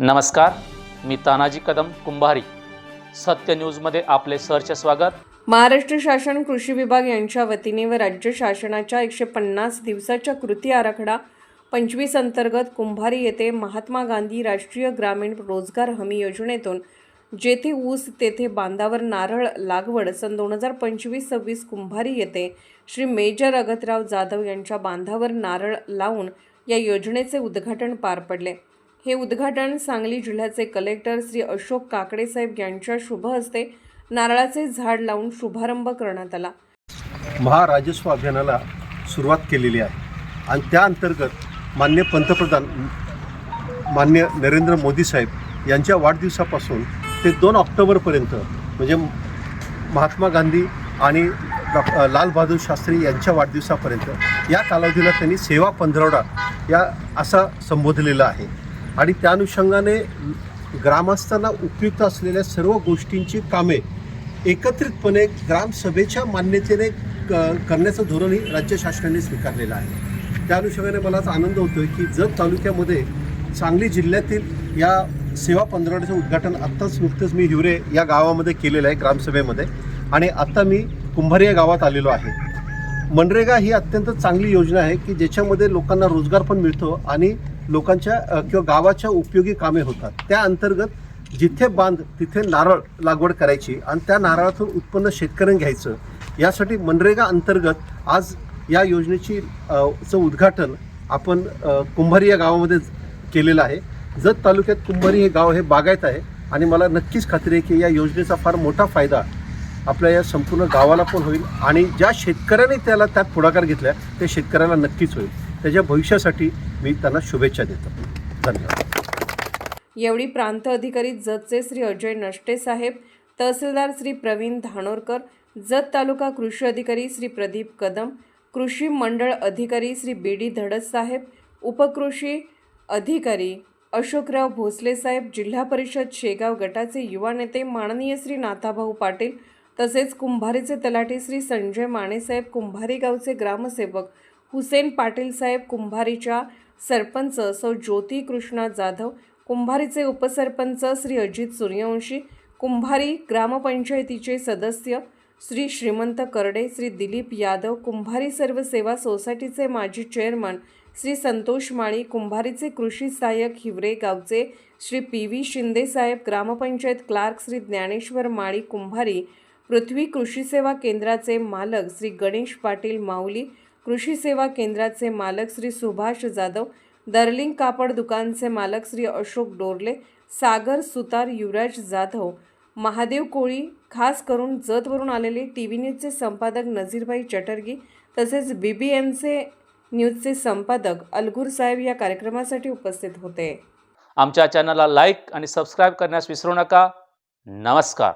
नमस्कार मी तानाजी कदम कुंभारी. सत्य न्यूजमध्ये आपले सरचे स्वागत. महाराष्ट्र शासन कृषी विभाग यांच्या वतीने व राज्य शासनाच्या एकशे पन्नास दिवसाच्या कृती आराखडा पंचवीस अंतर्गत कुंभारी येथे महात्मा गांधी राष्ट्रीय ग्रामीण रोजगार हमी योजनेतून जेथे ऊस तेथे बांधावर नारळ लागवड. सन दोन हजार पंचवीस सव्वीस कुंभारी येथे श्री मेजर अगतराव जाधव यांच्या बांधावर नारळ लावून या योजनेचे उद्घाटन पार पडले. हे उद्घाटन सांगली जिल्ह्याचे कलेक्टर श्री अशोक काकडे साहेब यांच्या शुभ हस्ते नारळाचे झाड लावून शुभारंभ करण्यात आला. महाराजस्व अभियानाला सुरुवात केलेली आहे. आणि त्या अंतर्गत मान्य पंतप्रधान मान्य नरेंद्र मोदी साहेब यांच्या वाढदिवसापासून ते दोन ऑक्टोबरपर्यंत म्हणजे महात्मा गांधी आणि लालबहादूर शास्त्री यांच्या वाढदिवसापर्यंत या कालावधीला त्यांनी सेवा पंधरवडा या असा संबोधलेला आहे. आणि त्या अनुषंगाने ग्रामस्थांना उपयुक्त असलेल्या सर्व गोष्टींची कामे एकत्रितपणे ग्रामसभेच्या मान्यतेने क करण्याचं धोरणही राज्य शासनाने स्वीकारलेलं आहे. त्या अनुषंगाने मला आनंद होतो आहे की जत तालुक्यामध्ये सांगली जिल्ह्यातील या सेवा पंधरवड्याचं उद्घाटन आत्ताच नुकतंच मी हिवरे या गावामध्ये केलेलं आहे ग्रामसभेमध्ये. आणि आत्ता मी कुंभारी या गावात आलेलो आहे. मनरेगा ही अत्यंत चांगली योजना आहे की ज्याच्यामध्ये लोकांना रोजगार पण मिळतो आणि लोकांच्या किंवा गावाच्या उपयोगी कामे होतात. त्या अंतर्गत जिथे बांध तिथे नारळ लागवड करायची आणि त्या नारळातून उत्पन्न शेतकऱ्यांनी घ्यायचं. यासाठी मनरेगा अंतर्गत आज या योजनेची चं उद्घाटन आपण कुंभारी या गावामध्ये केलेलं आहे. जत तालुक्यात कुंभारी हे गाव हे बागायत आहे आणि मला नक्कीच खात्री आहे की या योजनेचा फार मोठा फायदा आपल्या या संपूर्ण गावाला पण होईल आणि ज्या शेतकऱ्याने त्याला त्यात पुढाकार घेतला त्या शेतकऱ्याला नक्कीच होईल. त्याच्या भविष्यासाठी मी त्यांना शुभेच्छा देतो. धन्यवाद. एवढी प्रांत अधिकारी जतचे श्री अजय नष्टे साहेब तहसीलदार श्री प्रवीण धानोरकर जत तालुका कृषी अधिकारी श्री प्रदीप कदम कृषी मंडळ अधिकारी श्री बी डी धडस साहेब उपकृषी अधिकारी अशोकराव भोसले साहेब जिल्हा परिषद शेगाव गटाचे युवा नेते माननीय श्री नाथाभाऊ पाटील तसेच कुंभारीचे तलाठी श्री संजय मानेसाहेब कुंभारी गावचे ग्रामसेवक हुसेन पाटील साहेब कुंभारीच्या सरपंच सौ ज्योती कृष्णा जाधव कुंभारीचे उपसरपंच श्री अजित सूर्यवंशी कुंभारी ग्रामपंचायतीचे सदस्य श्री श्रीमंत करडे श्री दिलीप यादव कुंभारी सर्व सेवा सोसायटीचे माजी चेअरमन श्री संतोष माळी कुंभारीचे कृषी सहाय्यक हिवरे गावचे श्री पी व्ही शिंदेसाहेब ग्रामपंचायत क्लार्क श्री ज्ञानेश्वर माळी कुंभारी पृथ्वी कृषी सेवा केंद्राचे मालक श्री गणेश पाटील माऊली कृषी सेवा केंद्राचे मालक श्री सुभाष जाधव दर्लिंग कापड दुकानचे मालक श्री अशोक डोरले सागर सुतार युवराज जाधव महादेव कोळी खास करून जतवरून आलेले टी व्ही न्यूजचे संपादक नझीरभाई चटर्गी तसेच बी बी एमचे न्यूजचे संपादक अलगूर साहेब या कार्यक्रमासाठी उपस्थित होते. आमच्या चॅनलला लाईक आणि सबस्क्राईब करण्यास विसरू नका. नमस्कार.